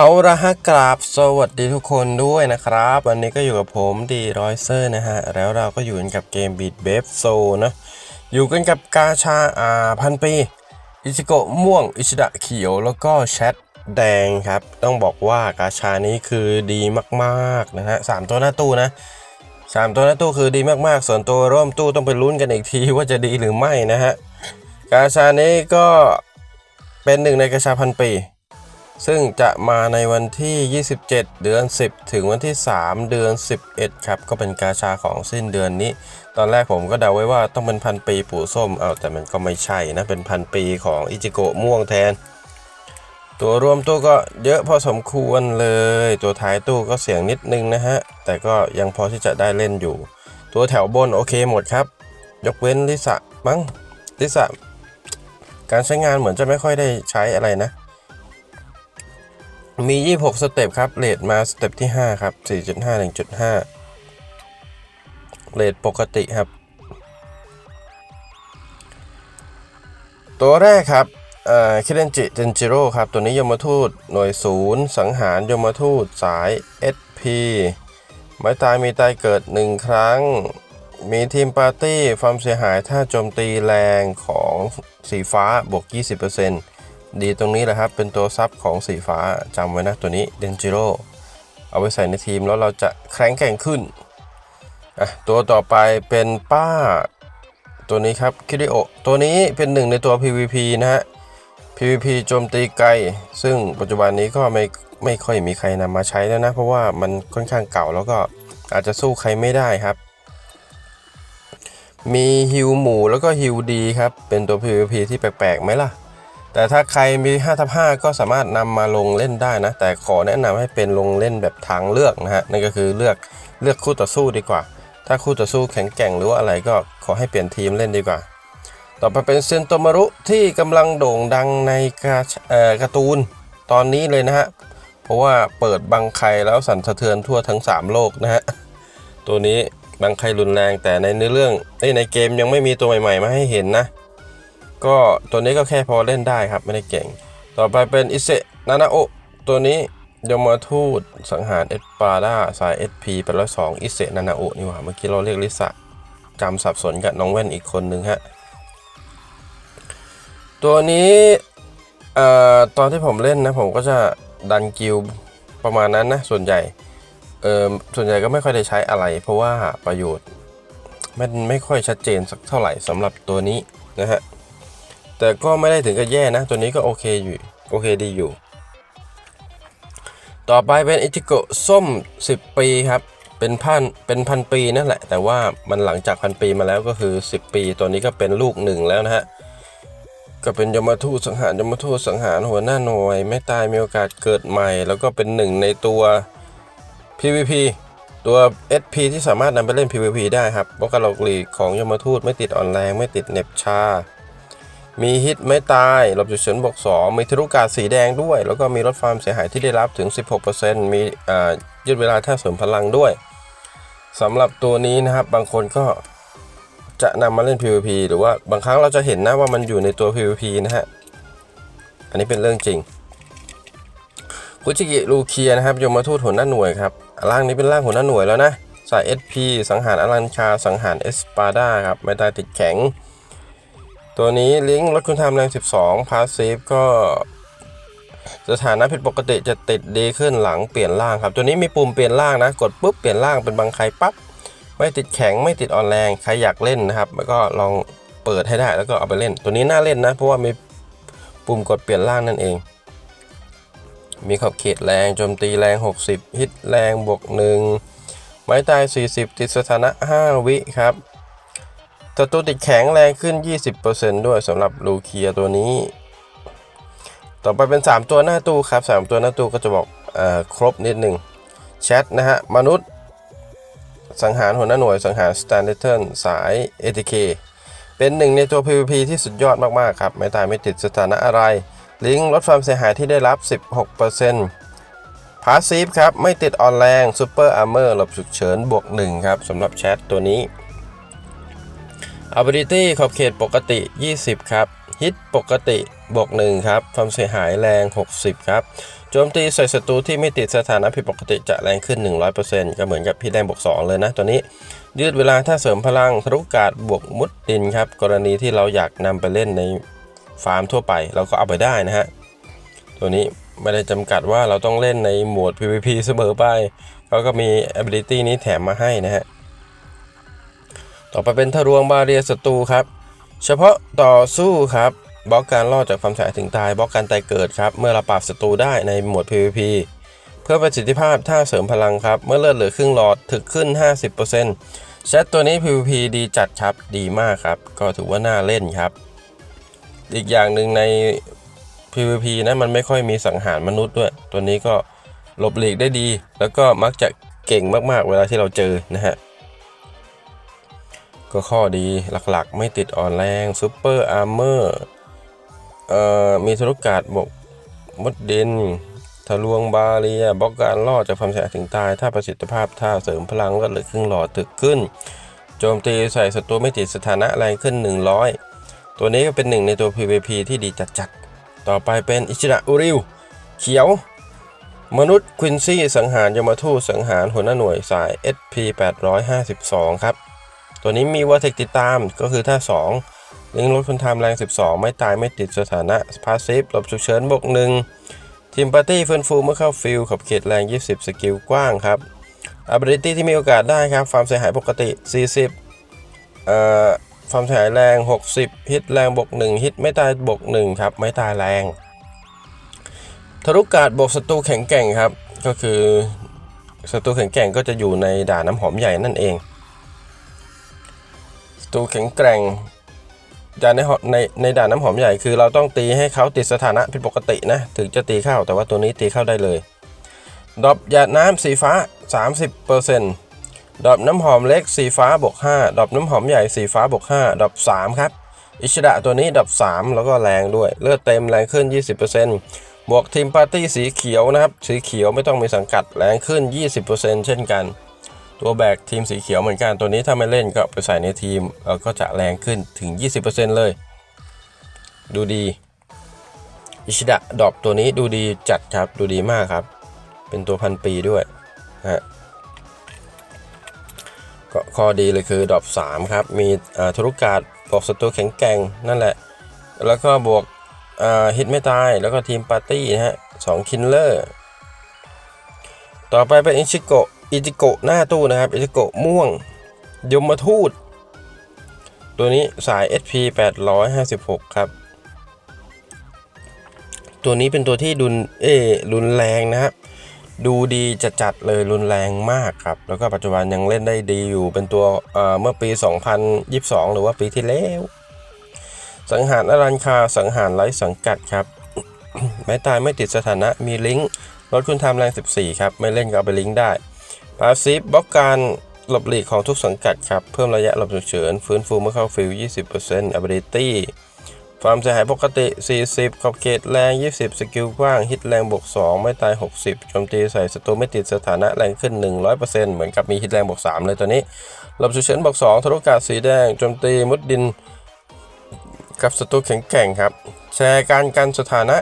เอาละฮะกราบสวัสดีทุกคนด้วยนะครับ วันนี้ก็อยู่กับผมดีรอยเซอร์นะฮะ แล้วเราก็อยู่กันกับเกม Beat b a b s o นะอยู่กันกับกาชาอาพันปี อิชิโกะม่วง อิชิดะเขียว แล้วก็แชทแดงครับ ต้องบอกว่ากาชานี้คือดีมากๆนะฮะสามตัวหน้าตู้นะสามตัวหน้าตู้คือดีมากๆ ส่วนตัวร่วมตู้ต้องไปลุ้นกันอีกทีว่าจะดีหรือไม่นะฮะกาชานี้ก็เป็นหนึ่งในกาชาพันปี ซึ่งจะมาในวันที่ 27 เดือน 10 ถึงวันที่ 3 เดือน 11 ครับ ก็เป็นกาชาของสิ้นเดือนนี้ ตอนแรกผมก็เดาไว้ว่าต้องเป็นพันปีปู่ส้ม เอาแต่มันก็ไม่ใช่นะ เป็นพันปีของอิจิโกะม่วงแทน ตัวรวมตู้ก็เยอะพอสมควรเลย ตัวท้ายตู้ก็เสียงนิดนึงนะฮะ แต่ก็ยังพอที่จะได้เล่นอยู่ ตัวแถวบนโอเคหมดครับ ยกเว้นลิสะมั้งลิสะการใช้งานเหมือนจะไม่ค่อยได้ใช้อะไรนะ มี 26 สเต็ปครับเรทมาสเต็ปที่ 5 ครับ 4.5 1.5เรทปกติครับ ตัวแรกครับเคิเรนจิเทนจิโร่ครับ ตัวนี้ยมทูตหน่วยศูนย์สังหารยมทูตสาย SP ไม้ตายมีตายเกิด 1 ครั้ง มีทีมปาร์ตี้ความเสียหายถ้าโจมตีแรงของสีฟ้าบวก 20% ดีตรงนี้แหละครับ เป็นตัวซับของสีฟ้าจำไว้นะตัวนี้เดนจิโร่เอาไปใส่ในทีมแล้วเราจะแข็งแกร่งขึ้นอะตัวต่อไปเป็นป้า ตัวนี้ครับคิริโอตัวนี้เป็นหนึ่งในตัว PVP นะฮะ PVP โจมตีไกล ซึ่งปัจจุบันนี้ก็ไม่ไม่ค่อยมีใครนำมาใช้แล้วนะ เพราะว่ามันค่อนข้างเก่าแล้วก็อาจจะสู้ใครไม่ได้ครับ มีฮิวหมูแล้วก็ฮิวดีครับ เป็นตัว PVP ที่แปลกๆไหมล่ะ แต่ถ้าใครมี5ทับ5ก็สามารถนำมาลงเล่นได้นะ แต่ขอแนะนำให้เป็นลงเล่นแบบทางเลือกนะฮะนั่นก็คือเลือกเลือกคู่ต่อสู้ดีกว่า ถ้าคู่ต่อสู้แข็งแกร่งหรือว่าอะไรก็ขอให้เปลี่ยนทีมเล่นดีกว่า ต่อไปเป็นเซนโตมารุที่กำลังโด่งดังในกาการ์ตูนตอนนี้เลยนะฮะเพราะว่าเปิดบังไคแล้วสั่นสะเทือนทั่วทั้ง 3 โลกนะฮะตัวนี้บังไครุนแรงแต่ในเนื้อเรื่องในเกมยังไม่มีตัวใหม่ๆมาให้เห็นนะ ก็ตัวนี้ก็แค่พอเล่นได้ครับไม่ได้เก่ง ต่อไปเป็นอิเซนานาโอะตัวนี้ยมทูตสังหารเอสปาดาสาย SP เป็นร้อยสองอิเซนานาโอะนี่หว่าเมื่อกี้เราเรียกลิสะจำสับสนกับน้องแว่นอีกคนนึงฮะ ตัวนี้เอ่อตอนที่ผมเล่นนะผมก็จะดันกิลประมาณนั้นนะส่วนใหญ่เออส่วนใหญ่ก็ไม่ค่อยได้ใช้อะไร เพราะว่าประโยชน์มันไม่ค่อยชัดเจนสักเท่าไหร่สำหรับตัวนี้นะฮะ แต่ก็ไม่ได้ถึงกับแย่นะ ตัวนี้ก็โอเคอยู่โอเคดีอยู่ ต่อไปเป็นอิจิโกส้ม 10 ปีครับ เป็นพันเป็นพันปีนั่นแหละ แต่ว่ามันหลังจากพันปีมาแล้วก็คือ 10 ปี ตัวนี้ก็เป็นลูกหนึ่งแล้วนะฮะก็เป็นยมทูตสังหารยมทูตสังหารหัวหน้าหน่วย ไม่ตายมีโอกาสเกิดใหม่ แล้วก็เป็นหนึ่งในตัว PVP ตัว SP ที่สามารถนำไปเล่น PVP ได้ครับวอกกาโลกลีของยมทูตไม่ติดอ่อนแรงไม่ติดเน็บชา มีฮิตไม่ตายหลบฉุกเฉินบวก2มีทะลุกาดสีแดงด้วย แล้วก็มีลดความเสียหายที่ได้รับถึง 16%มียืดเวลาท่าเสริมพลังด้วยสำหรับตัวนี้นะครับบางคนก็จะนำมาเล่น PVP หรือว่าบางครั้งเราจะเห็นนะว่ามันอยู่ในตัว PVP นะฮะ อันนี้เป็นเรื่องจริง คุจิกิลูเคียนะครับยมทูตหัวหน้าหน่วยครับร่างนี้เป็นร่างหัวหน้าหน่วยแล้วนะ สาย SP สังหารอลันชาสังหารเอสปาดาครับไม่ตายติดแข็ง ตัวนี้ลิงก์ลดคุณทำแรง 12 พาสซีฟก็สถานะผิดปกติจะติดดีขึ้นหลังเปลี่ยนร่างครับ ตัวนี้มีปุ่มเปลี่ยนร่างนะ กดปุ๊บเปลี่ยนร่างเป็นบางใครปั๊บไม่ติดแข็งไม่ติดอ่อนแรงใครอยากเล่นนะครับก็ลองเปิดให้ได้แล้วก็เอาไปเล่น ตัวนี้น่าเล่นนะ เพราะว่ามีปุ่มกดเปลี่ยนร่างนั่นเอง มีขอบเขตแรงโจมตีแรง 60 ฮิตแรงบวก1ไม้ตาย 40 ติดสถานะ 5 วิครับ ศัตรูติดแข็งแรงขึ้น 20%ด้วยสำหรับลูเคียตัวนี้ ต่อไปเป็น 3 ตัวหน้าตู้ครับ 3 ตัวหน้าตู้ก็จะบอกอครบนิดหนึ่งแชทนะฮะ มนุษย์ สังหารหัวหน้าหน่วยสังหารสแตนเดอร์สาย ATK เป็นหนึ่งในตัว PVP ที่สุดยอดมาก ๆ ครับ ไม่ตายไม่ติดสถานะอะไร ลิงก์ลดความเสียหายที่ได้รับ 16%พาสซีฟครับ ไม่ติดออนแรงซูเปอร์อาร์เมอร์หลบฉุกเฉินบวก 1 ครับสำหรับแชทตัวนี้ ability ขอบเขตปกติ 20 ครับ hit ปกติบวก1ครับ ความเสียหายแรง 60 ครับ โจมตีใส่ศัตรูที่ไม่ติดสถานะผิดปกติจะแรงขึ้น 100%ก็เหมือนกับพี่แดงบวก2เลยนะตัวนี้ ยืดเวลาถ้าเสริมพลังทะลุกาดบวกมุดดินครับ กรณีที่เราอยากนำไปเล่นในฟาร์มทั่วไป เราก็เอาไปได้นะฮะ ตัวนี้ไม่ได้จำกัดว่าเราต้องเล่นในโหมด PVP เสมอไปเขาก็มี ability นี้แถมมาให้นะฮะ ต่อไปเป็นทะลวงบาเรียศัตรูครับ เฉพาะต่อสู้ครับบล็อกการรอดจากความสายถึงตายบล็อกการตายเกิดครับ เมื่อเราปราบศัตรูได้ในโหมด PVP เพื่อประสิทธิภาพท่าเสริมพลังครับ เมื่อเลือดเหลือครึ่งหลอดถึกขึ้น 50%แชทตัวนี้ PVP ดีจัดครับ ดีมากครับ ก็ถือว่าน่าเล่นครับ อีกอย่างหนึ่งใน PVP นะมันไม่ค่อยมีสังหารมนุษย์ด้วย ตัวนี้ก็หลบหลีกได้ดี แล้วก็มักจะเก่งมากๆ เวลาที่เราเจอนะฮะ ก็ข้อดีหลักๆ ไม่ติดอ่อนแรงซูเปอร์อาร์เมอร์มีธุรกาศบกมดเดินทะลวงบาเรียบล็อกการล่อจากความเสียหายถึงตาย ถ้าประสิทธิภาพท่าเสริมพลังเลือดเหลือครึ่งหลอดตึกขึ้น โจมตีใส่ศัตรูไม่ติดสถานะแรงขึ้น 100 ตัวนี้ก็เป็นหนึ่งในตัว PVP ที่ดีจัดๆ ต่อไปเป็นอิชิระอุริว เขียว มนุษย์ควินซี่สังหารยมทูตสังหารหัวหน้าหน่วยสาย SP 852 ครับ ตัวนี้มีวัตถุติดตามก็คือท่า2 ลิงก์ลดคุณทำแรง 12 ไม่ตายไม่ติดสถานะพาสซีฟหลบฉุกเฉินบวกหนึ่งทีมปาร์ตี้ฟื้นฟูเมื่อเข้าฟิลขอบเขตแรง 20 สกิลกว้างครับ ability ที่มีโอกาสได้ครับความเสียหายปกติ 40เอ่อความเสียหายแรง 60 ฮิตแรงบวก1ฮิตไม่ตายบวก1ครับ ไม่ตายแรงทะลุกาดบวกศัตรูแข็งแกร่งครับ ก็คือศัตรูแข็งแกร่งก็จะอยู่ในด่านน้ำหอมใหญ่นั่นเอง ตรูแข็งแกร่งด่าในหอในในด่านน้ำหอมใหญ่คือเราต้องตีให้เขาติดสถานะผิดปกตินะ ถึงจะตีเข้าแต่ว่าตัวนี้ตีเข้าได้เลย ดอปหยาดน้ำสีฟ้า 30%ดรอปน้ำหอมเล็กสีฟ้าบวก5ดอปน้ำหอมใหญ่สีฟ้าบวก5ดอป3ครับ อิชดะตัวนี้ดอป3แล้วก็แรงด้วย เลือดเต็มแรงขึ้น 20%บวกทีมปาร์ตี้สีเขียวนะครับ สีเขียวไม่ต้องมีสังกัดแรงขึ้น 20%เช่นกัน ตัวแบกทีมสีเขียวเหมือนกันตัวนี้ถ้าไม่เล่นก็ไปใส่ในทีมเราก็จะแรงขึ้นถึง 20%เลย ดูดีอิชิดะดอปตัวนี้ดูดีจัดครับดูดีมากครับ เป็นตัวพันปีด้วยฮะก็ข้อดีเลยคือดอป3ครับ มีธุรกาศบวกศัตรูแข็งแกร่งนั่นแหละ แล้วก็บวกฮิตไม่ตายแล้วก็ทีมปาร์ตี้นะฮะสองคินเลอร์ต่อไปเป็นอิชิโกะ อิจิโกะหน้าตู้นะครับ อิจิโกะม่วง ยมทูต ตัวนี้สาย SP 856 ครับ ตัวนี้เป็นตัวที่ดุนเออรุนแรงนะครับ ดูดีจัดๆเลยรุนแรงมากครับ แล้วก็ปัจจุบันยังเล่นได้ดีอยู่ เป็นตัวเอ่อเมื่อปี 2022 หรือว่าปีที่แล้ว สังหารอรันคา สังหารไร้สังกัดครับ ไม่ตายไม่ติดสถานะ มีลิงก์ลดคุณทำแรง 14 ครับ ไม่เล่นก็เอาไปลิงก์ได้ พาซีฟบล็อกการหลบหลีกของทุกสังกัดครับ เพิ่มระยะหลบฉุกเฉิน ฟื้นฟูเมื่อเข้าฟิล 20% ability ความเสียหายปกติ 40 ขอบเขตแรง 20 สกิลกว้าง ฮิตแรงบวก 2 ไม่ตาย 60 โจมตีใส่ศัตรูไม่ติดสถานะแรงขึ้น 100%เหมือนกับมีฮิตแรงบวก 3 เลยตัวนี้ หลบฉุกเฉินบวก 2ทะลุกาดสีแดง โจมตีมุดดิน กับศัตรูแข็งแกร่งครับ แชร์การกันสถานะ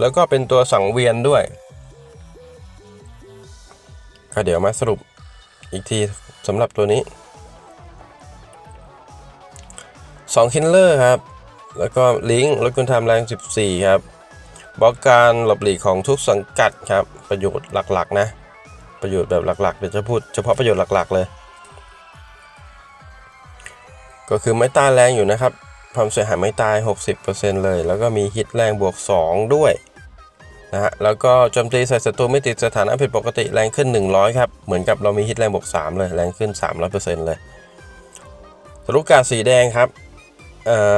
แล้วก็เป็นตัวสังเวียนด้วย ก็เดี๋ยวมาสรุปอีกทีสำหรับตัวนี้2คินเลอร์ครับ แล้วก็ลิงก์ลดคุณทำแรง 14 ครับ บล็อกการหลบหลีกของทุกสังกัดครับ ประโยชน์หลักๆ นะ ประโยชน์แบบหลักๆ เดี๋ยวจะพูดเฉพาะประโยชน์หลักๆ เลย ก็คือไม่ตายแรงอยู่นะครับความเสียหายไม่ตาย 60%เลย แล้วก็มีฮิตแรงบวก 2 ด้วย นะฮะแล้วก็โจมตีใส่ศัตรูไม่ติดสถานะผิดปกติแรงขึ้น 100 ครับ เหมือนกับเรามีฮิตแรงบวก3เลย แรงขึ้น 300%เลยทะลุกาดสีแดงครับ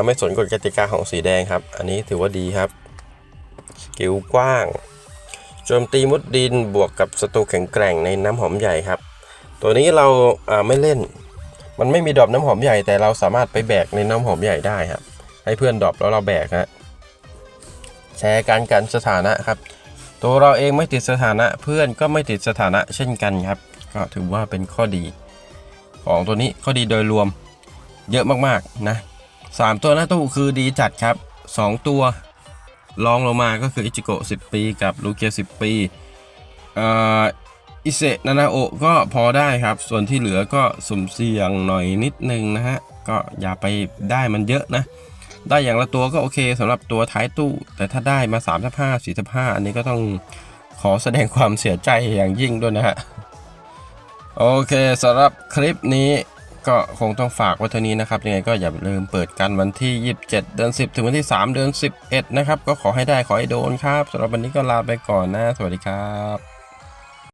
ไม่สนกฎกติกาของสีแดงครับ อันนี้ถือว่าดีครับ สกิลกว้าง โจมตีมุดดินบวกกับศัตรูแข็งแกร่งในน้ำหอมใหญ่ครับ ตัวนี้เราไม่เล่น มันไม่มีดรอปน้ำหอมใหญ่แต่เราสามารถไปแบกในน้ำหอมใหญ่ได้ครับ ให้เพื่อนดรอปแล้วเราแบกฮะ ชร์การกันสถานะครับ ตัวเราเองไม่ติดสถานะเพื่อนก็ไม่ติดสถานะเช่นกันครับ ก็ถือว่าเป็นข้อดี ของตัวนี้ข้อดีโดยรวมเยอะมากๆนะสามตัวหน้าตู้คือดีจัดครับสองตัวรองลงมาก็คืออิจิโกะ10 ปีกับลูเกีย10 ปีอิเซนานาโอก็พอได้ครับ ส่วนที่เหลือก็สุ่มเสี่ยงหน่อยนิดนึงนะฮะ ก็อย่าไปได้มันเยอะนะ ได้อย่างละตัวก็โอเคสำหรับตัวท้ายตู้ แต่ถ้าได้มา3 5 4 5อันนี้ก็ต้องขอแสดงความเสียใจอย่างยิ่งด้วยนะฮะ โอเคสำหรับคลิปนี้ก็คงต้องฝากไว้เท่านี้นะครับ ยังไงก็อย่าลืมเปิดกันวันที่ 27 เดือน 10 ถึงวันที่ 3 เดือน 11 นะครับ ก็ขอให้ได้ขอให้โดนครับสำหรับวันนี้ก็ลาไปก่อนนะ สวัสดีครับ